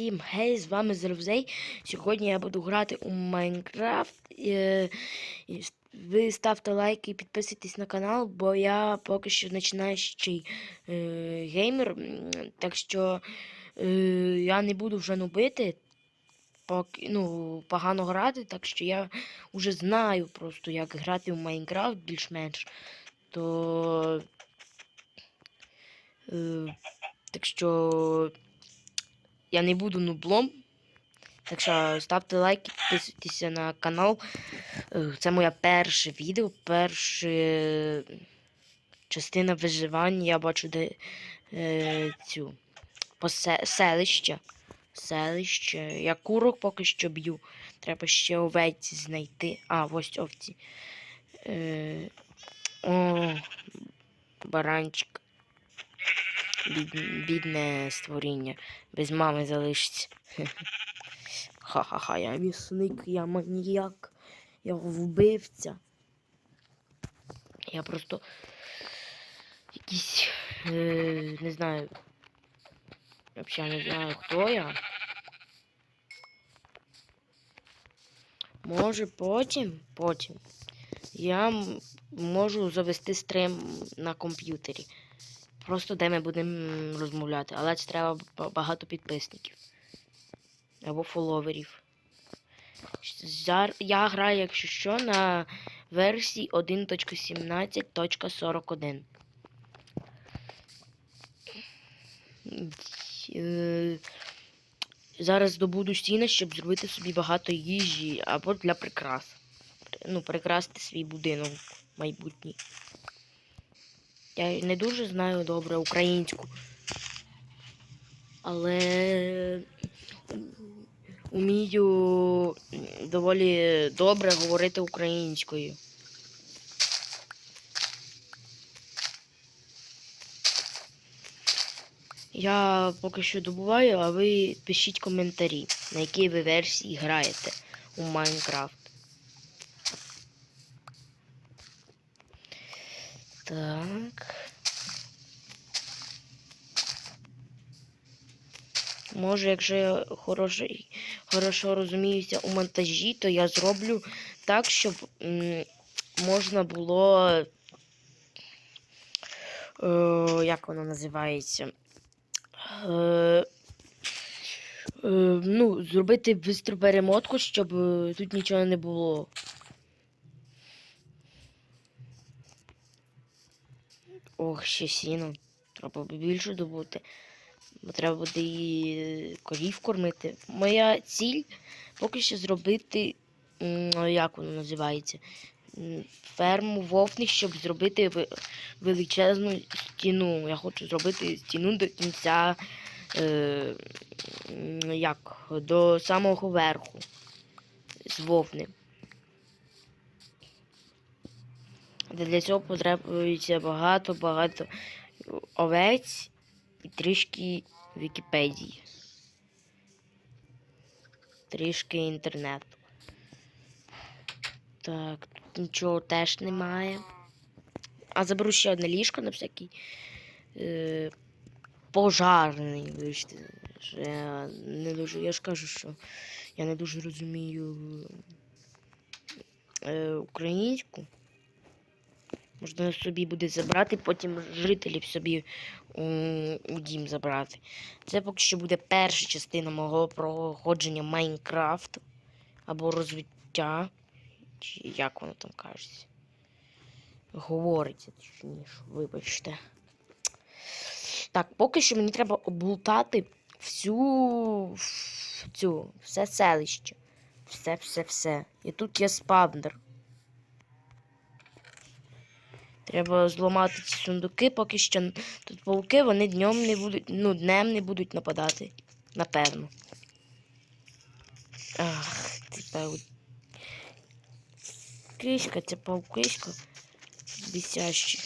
Усім гей, з вами Зервзей. Сьогодні я буду грати у Майнкрафт. Е, Ви ставте лайки і підписуйтесь на канал, бо я поки що починаючий е, геймер. Так що е, я не буду вже нубити, поки, ну, погано грати, так що я вже знаю просто, як грати в Майнкрафт більш-менш. То. Так що я не буду нублом. Так що ставте лайки, підписуйтеся на канал. Е, Це моє перше відео, перша частина виживання. Я бачу де е, цю посе- селище. Селище. Я курок поки що б'ю. Треба ще овець знайти. А, ось овці. Е, о, баранчик. Бід, бідне створіння. Без мами залишиться. Ха-ха-ха, я місник, я маніяк, я вбивця. Я просто якийсь. Е, не знаю. Взагалі не знаю, хто я. Може потім, потім. Я можу завести стрім на комп'ютері. Просто де ми будемо розмовляти. Але це треба багато підписників. Або фоловерів. Я граю, якщо що, на версії 1.17.41. Е, Зараз добуду стіни, щоб зробити собі багато їжі або для прикрас. Ну, прикрасити свій будинок майбутній. Я не дуже знаю добре українську. Але вмію доволі добре говорити українською. Я поки що добуваю, а ви пишіть коментарі, на якій ви версії граєте у Майнкрафт. Так. Може, якщо я хороший, хорошо розуміюся у монтажі, то я зроблю так, щоб можна було. Е, як воно називається? Е, е, ну, зробити бистру перемотку, щоб е, тут нічого не було. Ох, ще сіно. Треба більше добути. Бо треба буде і корів кормити. Моя ціль поки що зробити, м, як воно називається? Ферму вовни, щоб зробити величезну стіну. Я хочу зробити стіну до кінця. Е, як? До самого верху. З вовни. Для цього потребується багато-багато овець і трішки Вікіпедії. Трішки інтернету. Так, тут нічого теж немає. А заберу ще одне ліжко на всякий е, пожарний. Вибачте, я не дуже. Я ж кажу, що я не дуже розумію е, українську. Можна собі буде забрати, потім жителів собі у, у дім забрати. Це поки що буде перша частина мого проходження Майнкрафту або розвиття. Чи як воно там кажеться? Говориться, точніше, вибачте. Так, поки що мені треба облутати всю цю, все селище. Все, все, все. І тут є спавнер. Треба зламати ці сундуки, поки що тут пауки, вони днем не будуть, ну, днем не будуть нападати. Напевно. Ах, ти пау. Кишка, це паукишка. Бісящі.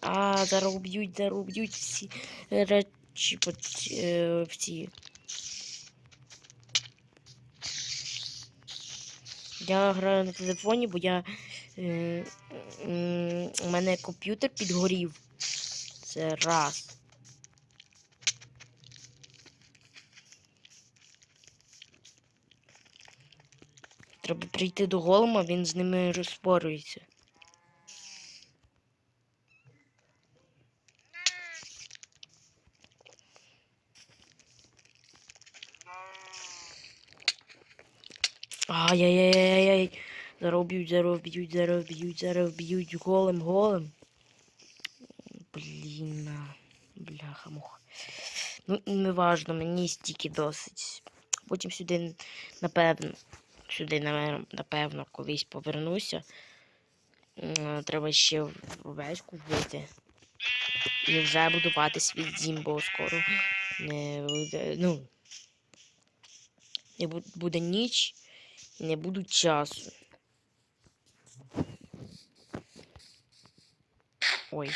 А, зараз уб'ють, зараз уб'ють всі речі е, в. Я граю на телефоні, бо я. У мене комп'ютер підгорів. Це раз. Треба прийти до голома, він з ними розпорується. Ай-яй-яй-яй-яй. Зараз б'ють, зараз б'ють, голем, голем. Блін. Бляха муха. Ну, неважно, мені стільки досить. Потім сюди, напевно, сюди, напевно, колись повернуся. Треба ще овечку вбити. І вже будувати свій дім, бо скоро не буде. Ну. Не буде ніч, не буде часу. Ой,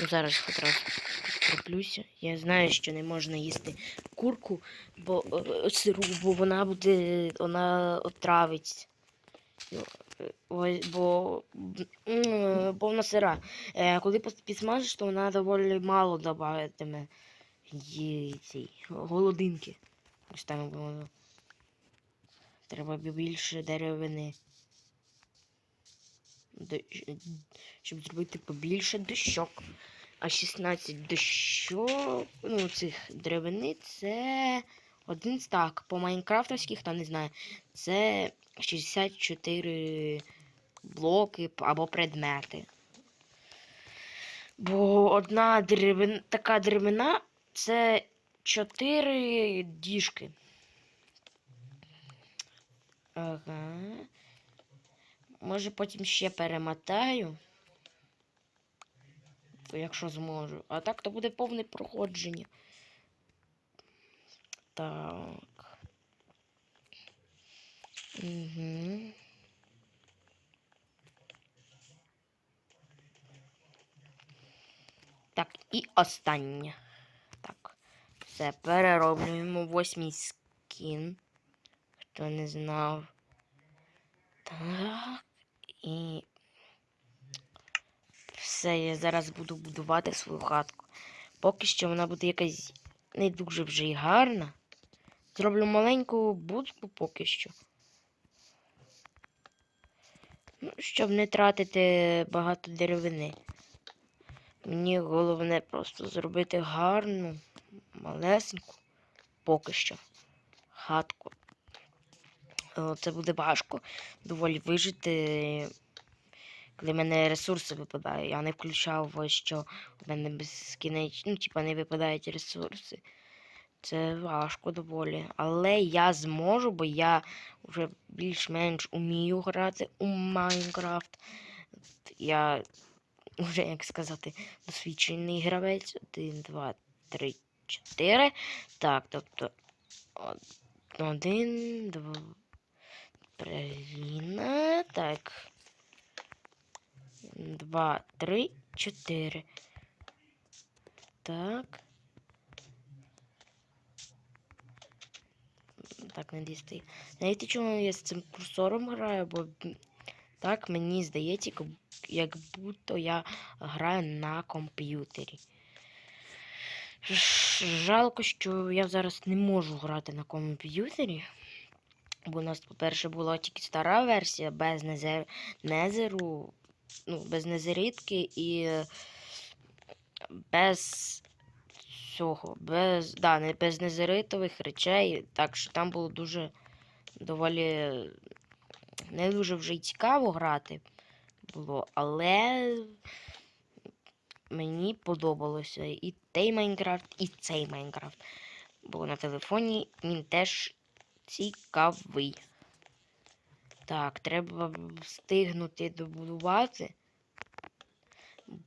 ну зараз одразу підкріплюся. Я знаю, що не можна їсти курку, бо е, сиру, бо вона буде, вона отравить. Ну, е, Ой, бо, бо вона сира. Е, коли підсмажиш, то вона доволі мало добавитиме їй цій голодинки. Ось там. Треба більше деревини. Щоб зробити побільше дощок. А 16 дощок, ну, цих деревини це один стак. По майнкрафтовських, хто не знає, це 64 блоки або предмети. Бо одна деревина, така деревина це 4 діжки. Ага. Може потім ще перемотаю. Якщо зможу. А так то буде повне проходження. Так. Угу. Так, і останнє. Так. Все, перероблюємо восьмий скін. Хто не знав. Так. І все, я зараз буду будувати свою хатку. Поки що вона буде якась не дуже вже й гарна. Зроблю маленьку будку поки що. Ну, щоб не тратити багато деревини. Мені головне просто зробити гарну, малесеньку, поки що, хатку. Е, Це буде важко доволі вижити, коли в мене ресурси випадають. Я не включав, що в мене безкінечно, ну, типа не випадають ресурси. Це важко доволі. Але я зможу, бо я вже більш-менш умію грати у Майнкрафт. Я вже, як сказати, досвідчений гравець. Один, два, три, чотири. Так, тобто. Один, два. Правильно. Так. Два, три, чотири. Так. Так, не дійсти. Знаєте, чому я з цим курсором граю? Бо так мені здається, як будто я граю на комп'ютері. Жалко, що я зараз не можу грати на комп'ютері. Бо у нас, по-перше, була тільки стара версія без незер... незеру, ну, без незеритки і без цього, без, да, не без незеритових речей. Так що там було дуже доволі не дуже вже й цікаво грати було, але мені подобалося і той Майнкрафт, і цей Майнкрафт. Бо на телефоні він теж цікавий. Так, треба встигнути добудувати,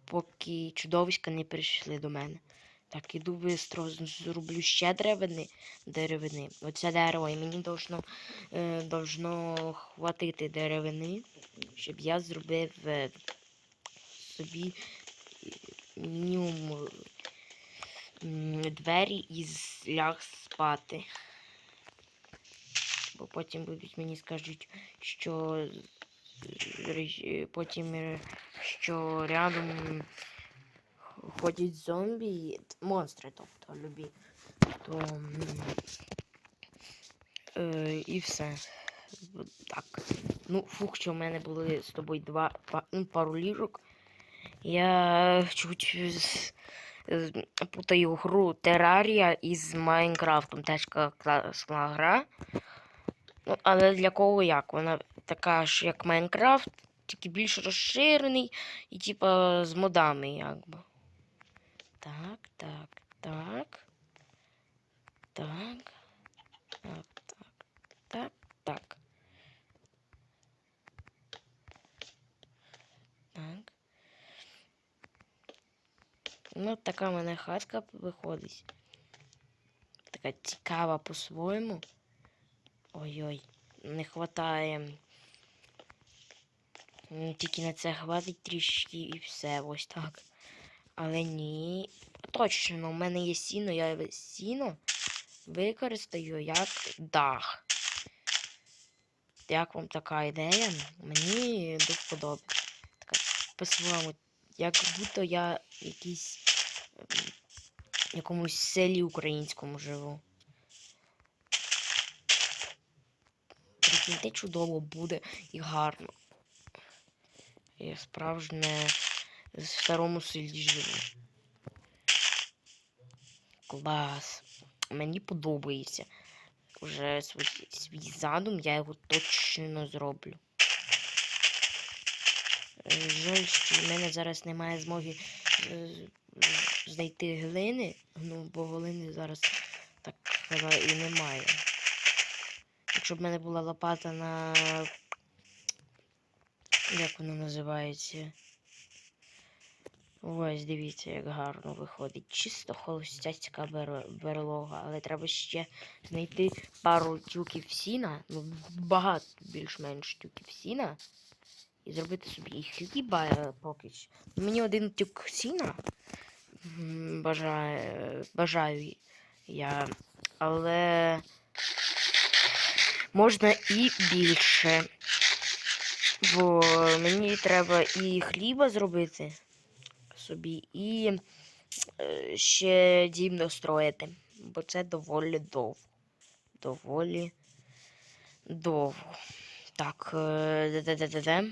поки чудовиська не прийшли до мене. Так, іду з- зроблю ще деревини. деревини. Оце дерево, і мені должно, е, должно хватити деревини, щоб я зробив е, собі е, мінімум двері і ляг спати. Бо потім будуть мені скажуть, що е, потім, е, що рядом ходять зомбі, монстри, тобто любі. То е, і все. Так. Ну, фух, що в мене були з тобою два ну, пару ліжок. Я чуть з- з- путаю гру Террарія із Майнкрафтом. Теж класна гра. Ну, але для кого як? Вона така ж, як Майнкрафт, тільки більш розширений і типа з модами, якби. Так, так, так. Так. Так, так, так, так. Так. Ну, така в мене хатка виходить. Така цікава по-своєму. Ой-ой, не хватає. Тільки на це хватить трішки і все, ось так. Але ні. Точно, у мене є сіно, я сіно використаю як дах. Як вам така ідея? Мені до. Така по-своєму, як будто я якийсь якомусь селі українському живу. Прикиньте, чудово буде і гарно. Я справжнє в старому селі живу. Клас. Мені подобається. Уже свій, свій задум, я його точно зроблю. Жаль, що в мене зараз немає змоги е, знайти глини, ну, бо глини зараз так і немає. Якщо б в мене була лопата на. Як вона називається? Ось дивіться, як гарно виходить. Чисто холостяцька бер... берлога, але треба ще знайти пару тюків сіна, ну багато більш-менш тюків сіна. І зробити собі і хліба що. Мені один тюк сіна бажаю, бажаю я, але можна і більше. Бо мені треба і хліба зробити собі, і е, ще дім достроїти. Бо це доволі довго. Доволі довго. Так, е, де-де-де-де.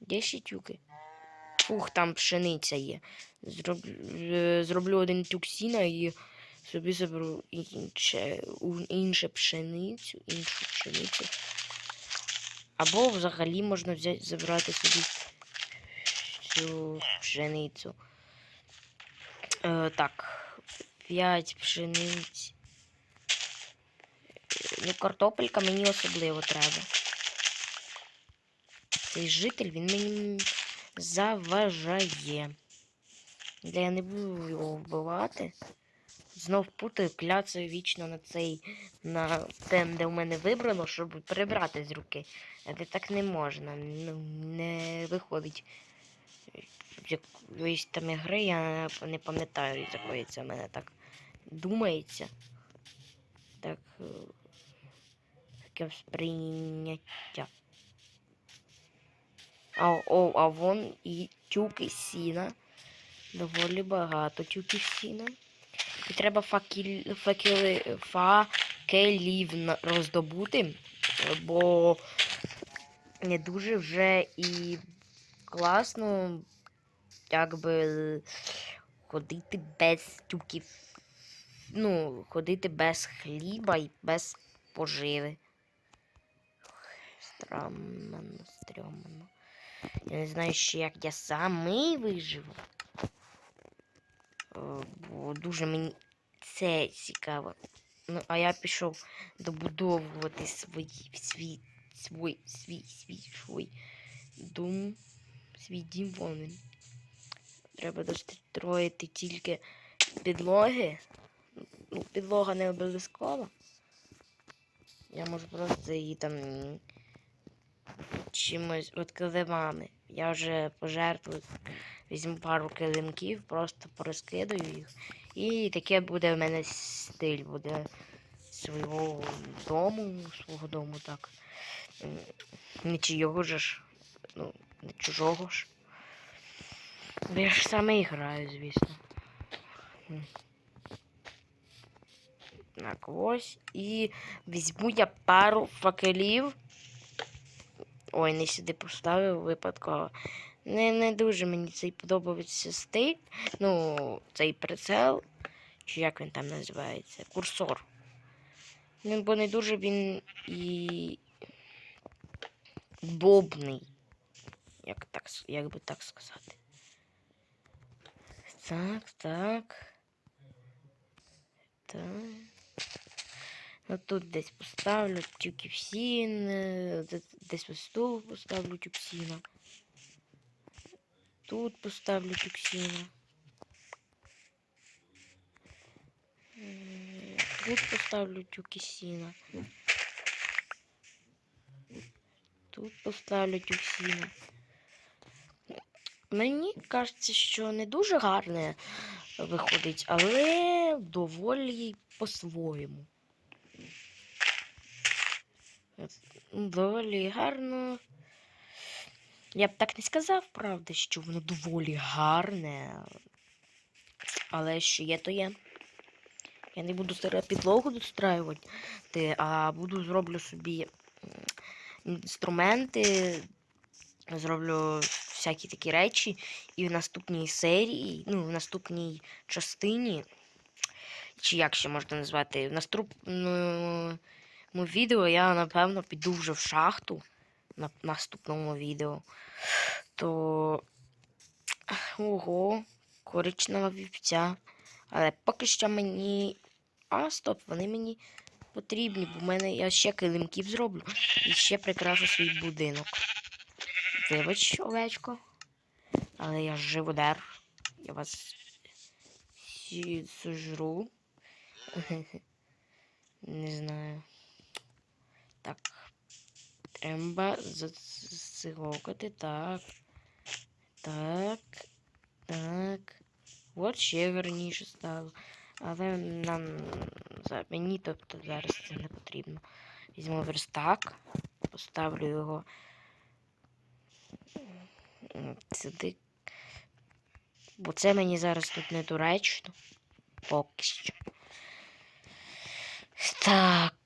Де ще тюки? Фух, там пшениця є. Зроблю, е, зроблю один тюк сіна і собі заберу інше, інше пшеницю, іншу пшеницю. Або взагалі можна взяти, забрати собі цю пшеницю. Е, так, 5 пшениць. Ну, картопелька мені особливо треба. Цей житель він мені заважає. Де я не буду його вбивати. Знов путаю, кляцаю вічно на цей на тем, де в мене вибрано, щоб прибрати з руки. А де так не можна. Ну, не виходить. Якоїсь там ігри я не пам'ятаю, якої це в мене так думається. Так. е, Таке сприйняття. А, о, а вон і тюки сіна. Доволі багато тюків сіна. І треба факіл, факели, факелів роздобути, бо не дуже вже і класно якби ходити без тюків. Ну, ходити без хліба і без поживи. Странно, стрьомно. Я не знаю ще, як я самий виживу. Е, Бо дуже мені це цікаво. Ну, а я пішов добудовувати свої, свій, свій, свій, свій, свій дом, свій дім вон. Треба достроїти тільки підлоги. Ну, підлога не обов'язкова. Я можу просто її там чимось килимами. Я вже пожертвую, візьму пару килимків, просто порозкидаю їх. І таке буде в мене стиль буде свого дому, свого дому, так. Не чийого ж, ну, не чужого ж. Я ж саме і граю, звісно. Так, ось. І візьму я пару факелів. Ой, не сюди поставив випадково. Не, не дуже мені цей подобається стиль. Ну, цей прицел. Чи як він там називається? Курсор. Ну, бо не дуже він і удобний. Як, так, як би так сказати. Так, так. Так. Тут десь поставлю тюківсін, е, десь ось стул поставлю тюксіна. Тут поставлю тюксіна. Тут поставлю тюксіна. Тут поставлю тюксіна. Мені кажеться, що не дуже гарне виходить, але доволі по-своєму. Доволі гарно. Я б так не сказав, правда, що воно доволі гарне. Але що є, то є. Я не буду підлогу достраювати, а буду зроблю собі інструменти, зроблю всякі такі речі. І в наступній серії, ну, в наступній частині, чи як ще можна назвати, в наступному відео я, напевно, піду вже в шахту на наступному відео. То. Ого, коричнева вівця. Але поки що мені. А, стоп, вони мені потрібні, бо в мене я ще килимків зроблю і ще прикрашу свій будинок. Вибач, овечко. Але я ж живодар. Я вас сожру. Не знаю. Так. Треба зацигокати. Так. Так. Так. От ще верніше стало. Але нам мені тобто зараз це не потрібно. Візьму верстак, поставлю його сюди. Бо це мені зараз тут недоречно. Поки що. Так,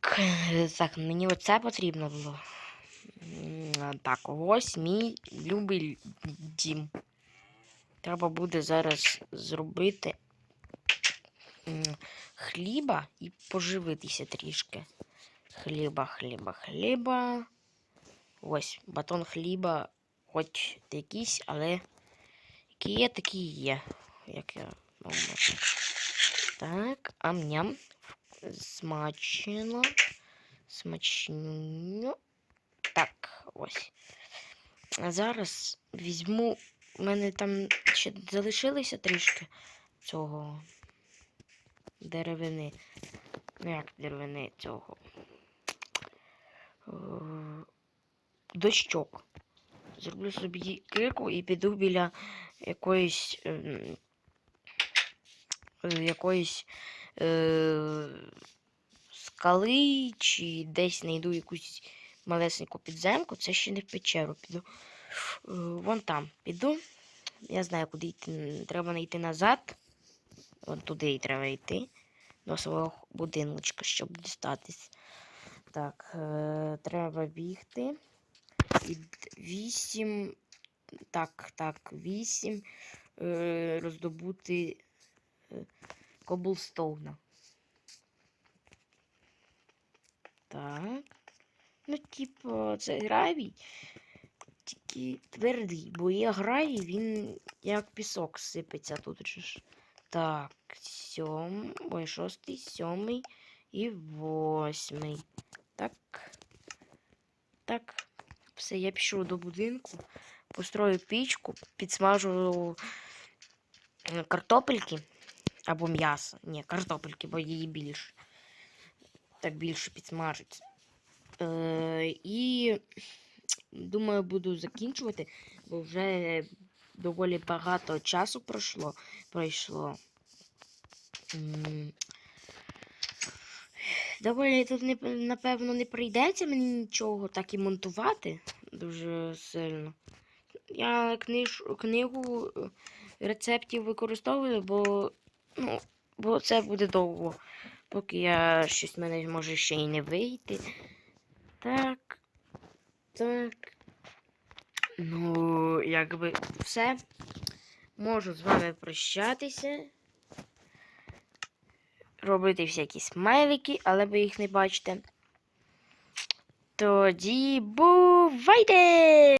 так, мені оце потрібно було. Так, ось мій любий дім. Треба буде зараз зробити хліба і поживитися трішки. Хліба, хліба, хліба. Ось, батон хліба, хоч якийсь, але який є, такий є. Як я. Так, ам-ням. Смачно. Смачню. Так, ось. А зараз візьму. У мене там ще залишилося трішки цього деревини. Ну як деревини цього. Е, Дощок. Зроблю собі кирку і піду біля якоїсь. ем, якоїсь е, скали чи десь знайду якусь малесеньку підземку. Це ще не в печеру піду. Е, Вон там піду. Я знаю, куди йти. Треба йти назад. Вон туди і треба йти. До свого будиночка, щоб дістатись. Так, е, треба бігти. І вісім. Так, так, вісім. Е, роздобути е, коблстоуна. Так. Ну, типу, це гравій. Тільки твердий, бо є гравій, він як пісок сипеться тут ж. Так, сьом, ой, шостий, сьомий і восьмий. Так. Так. Все, я пішов до будинку, построю пічку, підсмажу е, картопельки або м'ясо. Ні, картопельки, бо її більше. Так більше підсмажиться. Е, і думаю, буду закінчувати, бо вже доволі багато часу пройшло. пройшло. Доволі тут не, напевно не прийдеться мені нічого так і монтувати дуже сильно. Я книж, книгу рецептів використовую, бо, ну, бо це буде довго Поки я щось мене може ще й не вийти. Так. Так. Ну, якби все. Можу з вами прощатися. Робити всякі смайлики, але ви їх не бачите. Тоді бувайте!